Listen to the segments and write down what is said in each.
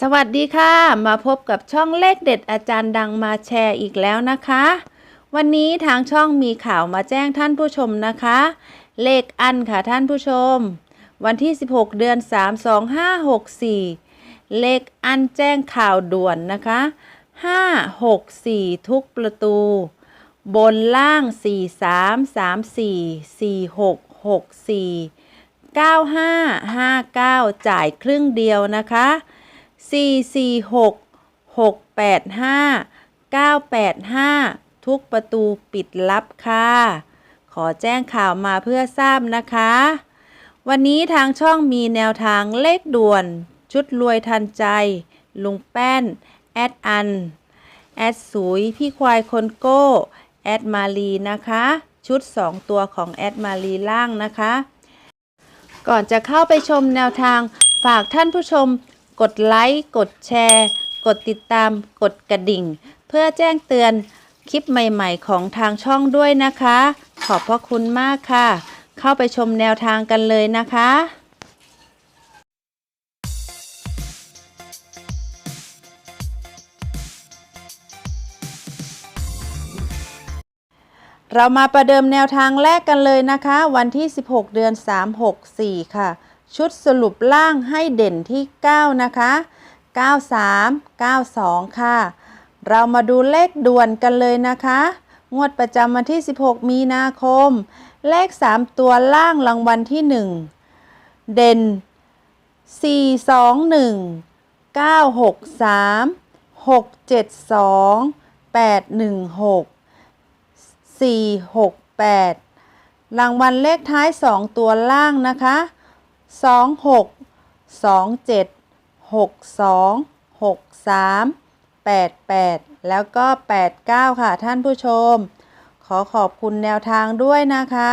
สวัสดีค่ะ มาพบกับช่องเลขเด็ดอาจารย์ดังมาแชร์อีกแล้วนะคะ วันนี้ทางช่องมีข่าวมาแจ้งท่านผู้ชมนะคะ เลขอันค่ะท่านผู้ชม วันที่ 16 เดือน 3 2564 เลขอันแจ้งข่าวด่วนนะคะ 564 ทุกประตู บนล่าง 43 34 46 64 9559 จ่ายครึ่งเดียวนะคะ 446 685 985 ทุกประตูปิดลับค่ะ ขอแจ้งข่าวมาเพื่อทราบนะคะ วันนี้ทางช่องมีแนวทางเลขด่วน ชุดรวยทันใจ ลุงแป้น แอดอัน แอดสุย พี่ควายคนโก้ แอดมาลีนะคะ ชุด 2 ตัวของแอดมาลีล่างนะคะ ก่อนจะเข้าไปชมแนวทางฝากท่านผู้ชม กดไลค์ กดแชร์ กดติดตาม กดกระดิ่ง เพื่อแจ้งเตือนคลิปใหม่ๆ ของทางช่องด้วยนะคะ ขอบพระคุณมากค่ะ เข้าไปชมแนวทางกันเลยนะคะเรามาประเดิมแนวทางแรกกันเลยนะคะ วันที่ 16 เดือน 364 ค่ะ ชุดสรุปล่างให้เด่นที่ 9 นะคะ 93 92 ค่ะ เรามาดูเลขด่วนกันเลยนะคะ งวดประจำวันที่ 16 มีนาคม เลข 3 ตัวล่างรางวัลที่ 1 เด่น 421 963 672 816 4 6 8 รางวัลเลขท้าย 2 ตัวล่างนะคะ 2 6 2 7 6 2 6 3 8 8แล้วก็8 9ค่ะท่านผู้ชม ขอขอบคุณแนวทางด้วยนะคะ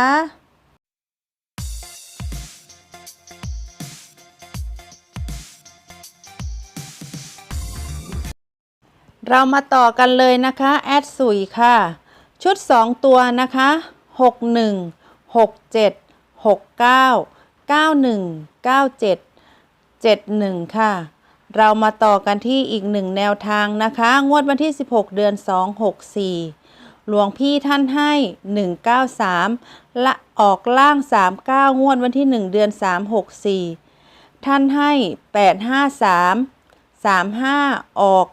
เรามาต่อกันเลยนะคะ แอดสุยค่ะ ชุด 2 ตัวนะคะ 61 67 69 91 97 71 ค่ะ เรามาต่อกันที่อีกหนึ่งแนวทางนะคะ งวดวันที่ 16 เดือน 264 หลวงพี่ท่านให้ 193และออกล่าง 39 งวดวันที่ 1 เดือน 364 ท่านให้ 853 35 ออก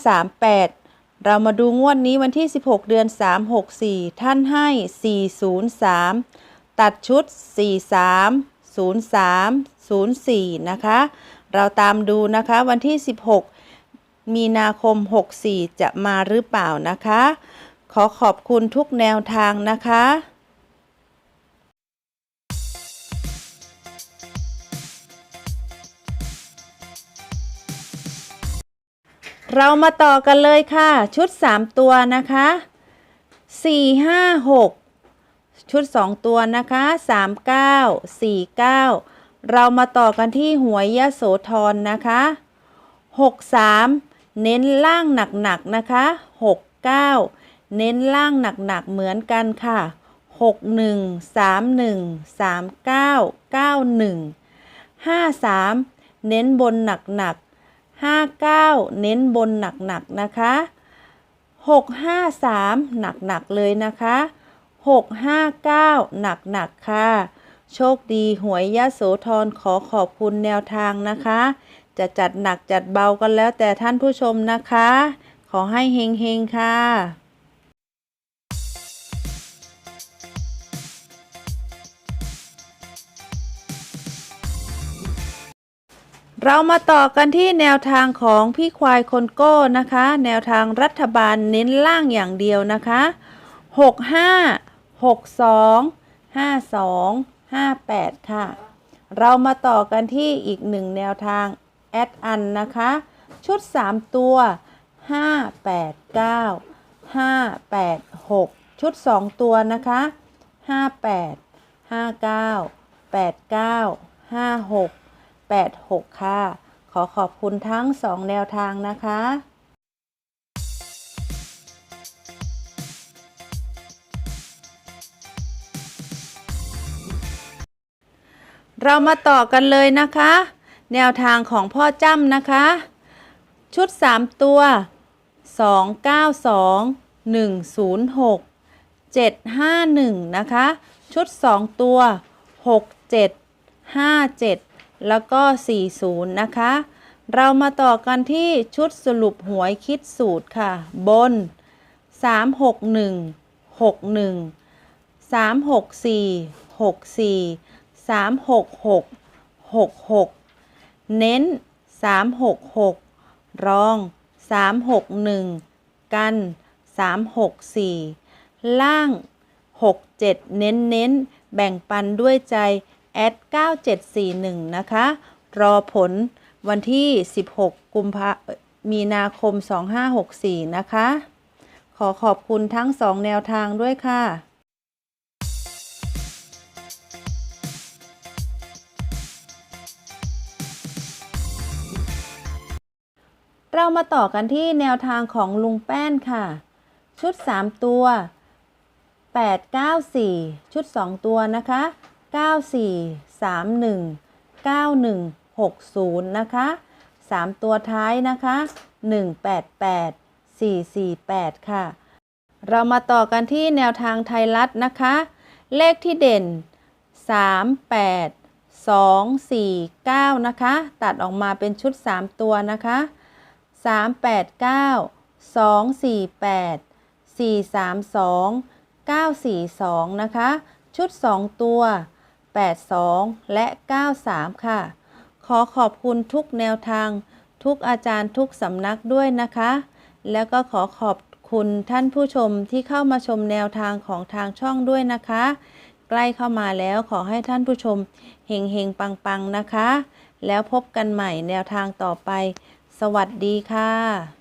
538เรามาดูงวดนี้วันที่ 16 เดือน 364 ท่านให้ 403 ตัดชุด 43 03 04 นะคะ เราตามดูนะคะวันที่ 16 มีนาคม 64 จะมาหรือเปล่านะคะ ขอขอบคุณทุกแนวทางนะคะเรามาต่อกันเลยค่ะ ชุด 3 ตัวนะคะ 4 5 6 ชุด 2 ตัวนะคะ 3 9 4 9 เรามาต่อกันที่หวยยะโสธรนะคะ 6 3 เน้นล่างหนักๆนะคะ 6 9 เน้นล่างหนักๆเหมือนกันค่ะ 6 1 3 1 3 9 9 1 5 3 เน้นบนหนักๆ59 เน้นบนหนักๆนะคะ 653 หนักๆเลยนะคะ 659 หนักๆค่ะ โชคดีหวยยะโสธรขอขอบคุณแนวทางนะคะ จะจัดหนักจัดเบากันแล้วแต่ท่านผู้ชมนะคะ ขอให้เฮงๆ ค่ะเรามาต่อกันที่แนวทางของพี่ควายคนโก้นะคะ แนวทางรัฐบาลเน้นล่างอย่างเดียวนะคะ 65 62 52 58 ค่ะ เรามาต่อกันที่อีกหนึ่งแนวทางแอดอันนะคะ ชุด 3 ตัว 5 8 9 5 8 6 ชุด 2 ตัวนะคะ 58 59 89 56 86 ค่ะ ขอขอบคุณทั้ง 2 แนวทางนะคะ เรามาต่อกันเลยนะคะ แนวทางของพ่อจ้ำนะคะ ชุด 3 ตัว 292 106 751 นะคะ ชุด 2 ตัว 67 57 แล้วก็ 40 นะคะ เรามาต่อกันที่ชุดสรุปหวยคิดสูตรค่ะ บน 361 61 364 64 366 66 เน้น 366 รอง 361 กัน 364 ล่าง 67 เน้นเน้น แบ่งปันด้วยใจแอด9741 นะคะ รอผลวันที่ 16 กุมภามีนาคม 2564 นะคะ ขอขอบคุณทั้งสองแนวทางด้วยค่ะ เรามาต่อกันที่แนวทางของลุงแป้นค่ะ ชุด 3 ตัว 8 9 4 ชุด 2 ตัวนะคะ 9 4 3 1 9 1 6 0 นะคะ 3 ตัวท้ายนะคะ 1 8 8 4 4 8 ค่ะ เรามาต่อกันที่แนวทางไทยรัฐนะคะ เลขที่เด่น 3 8 2 4 9 นะคะ ตัดออกมาเป็นชุด 3 ตัวนะคะ 3 8 9 2 4 8 4 3 2 9 4 2 นะคะ ชุด 2 ตัว 8 2 และ 9 3 ค่ะ ขอขอบคุณทุกแนวทาง ทุกอาจารย์ทุกสำนักด้วยนะคะ แล้วก็ขอขอบคุณท่านผู้ชมที่เข้ามาชมแนวทางของทางช่องด้วยนะคะ ใกล้เข้ามาแล้วขอให้ท่านผู้ชมเฮงเฮงปังปังๆนะคะ แล้วพบกันใหม่แนวทางต่อไป สวัสดีค่ะ